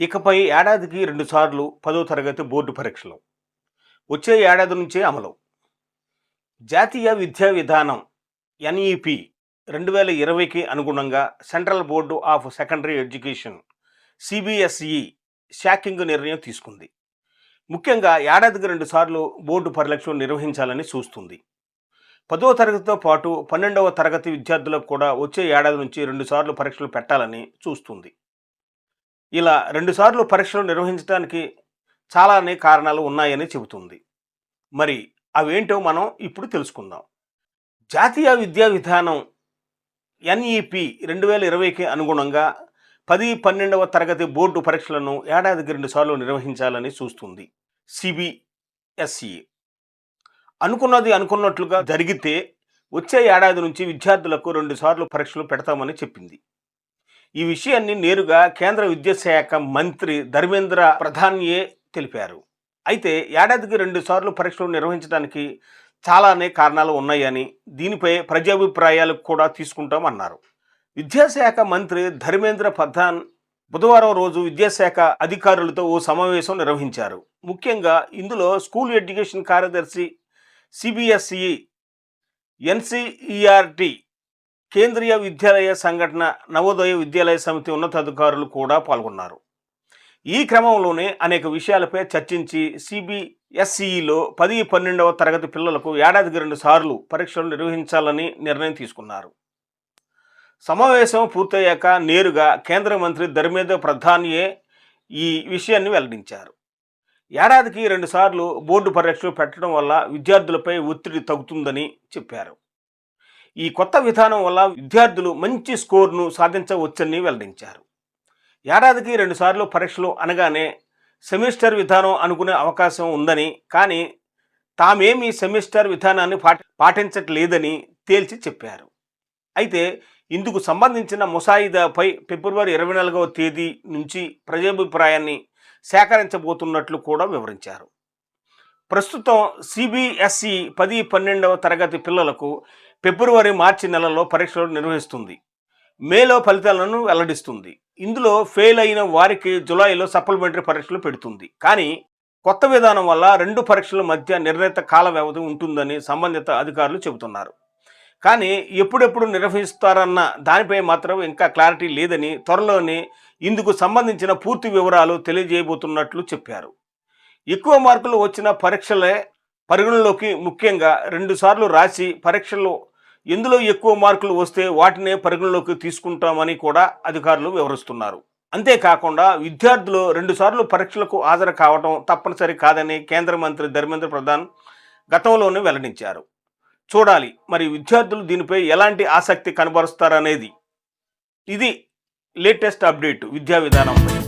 ఇకపై ఏడాదికి రెండుసార్లు పదో తరగతి బోర్డు పరీక్షలు. వచ్చే ఏడాది నుంచే అమలు. జాతీయ విద్యా విధానం ఎన్ఈపి రెండు వేల ఇరవైకి అనుగుణంగా central board of secondary education CBSE shocking నిర్ణయం తీసుకుంది. ముఖ్యంగా ఏడాదికి రెండుసార్లు బోర్డు పరీక్షలు నిర్వహించాలని చూస్తుంది. పదో తరగతితో పాటు పన్నెండవ తరగతి విద్యార్థులకు కూడా వచ్చే ఏడాది నుంచి రెండుసార్లు పరీక్షలు పెట్టాలని చూస్తుంది. ఇలా రెండుసార్లు పరీక్షలు నిర్వహించడానికి చాలానే కారణాలు ఉన్నాయని చెబుతుంది. మరి అవేంటో మనం ఇప్పుడు తెలుసుకుందాం. జాతీయ విద్యా విధానం ఎన్ఈపి రెండు వేల ఇరవైకి అనుగుణంగా పది పన్నెండవ తరగతి బోర్డు పరీక్షలను ఏడాదికి రెండుసార్లు నిర్వహించాలని చూస్తుంది. సిబిఎస్ఈ అనుకున్నది అనుకున్నట్లుగా జరిగితే వచ్చే ఏడాది నుంచి విద్యార్థులకు రెండుసార్లు పరీక్షలు పెడతామని చెప్పింది. ఈ విషయాన్ని నేరుగా కేంద్ర విద్యాశాఖ మంత్రి ధర్మేంద్ర ప్రధాన్యే తెలిపారు. అయితే ఏడాదికి రెండు సార్లు పరీక్షలు నిర్వహించడానికి చాలానే కారణాలు ఉన్నాయని దీనిపై ప్రజాభిప్రాయాలు కూడా తీసుకుంటామన్నారు. విద్యాశాఖ మంత్రి ధర్మేంద్ర ప్రధాన్ బుధవారం రోజు విద్యాశాఖ అధికారులతో ఓ సమావేశం నిర్వహించారు. ముఖ్యంగా ఇందులో స్కూల్ ఎడ్యుకేషన్ కార్యదర్శి సిబిఎస్ఈ ఎన్సిఈఆర్టీ కేంద్రీయ విద్యాలయ సంఘటన నవోదయ విద్యాలయ సమితి ఉన్నతాధికారులు కూడా పాల్గొన్నారు. ఈ క్రమంలోనే అనేక విషయాలపై చర్చించి సిబిఎస్ఈలో పది పన్నెండవ తరగతి పిల్లలకు ఏడాదికి రెండు సార్లు పరీక్షలు నిర్వహించాలని నిర్ణయం తీసుకున్నారు. సమావేశం పూర్తయ్యాక నేరుగా కేంద్ర మంత్రి ధర్మేంద్ర ప్రధానియే ఈ విషయాన్ని వెల్లడించారు. ఏడాదికి రెండుసార్లు బోర్డు పరీక్షలు పెట్టడం వల్ల విద్యార్థులపై ఒత్తిడి తగ్గుతుందని చెప్పారు. ఈ కొత్త విధానం వల్ల విద్యార్థులు మంచి స్కోర్ను సాధించవచ్చని వెల్లడించారు. ఏడాదికి రెండుసార్లు పరీక్షలు అనగానే సెమిస్టర్ విధానం అనుకునే అవకాశం ఉందని కానీ తామేమీ సెమిస్టర్ విధానాన్ని పాటి పాటించట్లేదని తేల్చి చెప్పారు. అయితే ఇందుకు సంబంధించిన ముసాయిదాపై ఫిబ్రవరి ఇరవై నాలుగవ తేదీ నుంచి ప్రజాభిప్రాయాన్ని సేకరించబోతున్నట్లు కూడా వివరించారు. ప్రస్తుతం సిబిఎస్ఈ పది పన్నెండవ తరగతి పిల్లలకు ఫిబ్రవరి మార్చి నెలలో పరీక్షలు నిర్వహిస్తుంది. మేలో ఫలితాలను వెల్లడిస్తుంది. ఇందులో ఫెయిల్ అయిన వారికి జులైలో సప్లిమెంటరీ పరీక్షలు పెడుతుంది. కానీ కొత్త విధానం వల్ల రెండు పరీక్షల మధ్య నిర్ణీత కాల వ్యవధి ఉంటుందని సంబంధిత అధికారులు చెబుతున్నారు. కానీ ఎప్పుడెప్పుడు నిర్వహిస్తారన్న దానిపై మాత్రం ఇంకా క్లారిటీ లేదని త్వరలోనే ఇందుకు సంబంధించిన పూర్తి వివరాలు తెలియజేయబోతున్నట్లు చెప్పారు. ఎక్కువ మార్కులు వచ్చిన పరీక్షలే పరిగణలోకి ముఖ్యంగా రెండుసార్లు రాసి పరీక్షలు ఎందులో ఎక్కువ మార్కులు వస్తే వాటినే పరిగణలోకి తీసుకుంటామని కూడా అధికారులు వివరిస్తున్నారు. అంతేకాకుండా విద్యార్థులు రెండుసార్లు పరీక్షలకు హాజరు కావడం తప్పనిసరి కాదని కేంద్ర మంత్రి ధర్మేంద్ర ప్రధాన్ గతంలోనే వెల్లడించారు. చూడాలి మరి విద్యార్థులు దీనిపై ఎలాంటి ఆసక్తి కనబరుస్తారనేది. ఇది లేటెస్ట్ అప్డేట్ విద్యా విధానంపై.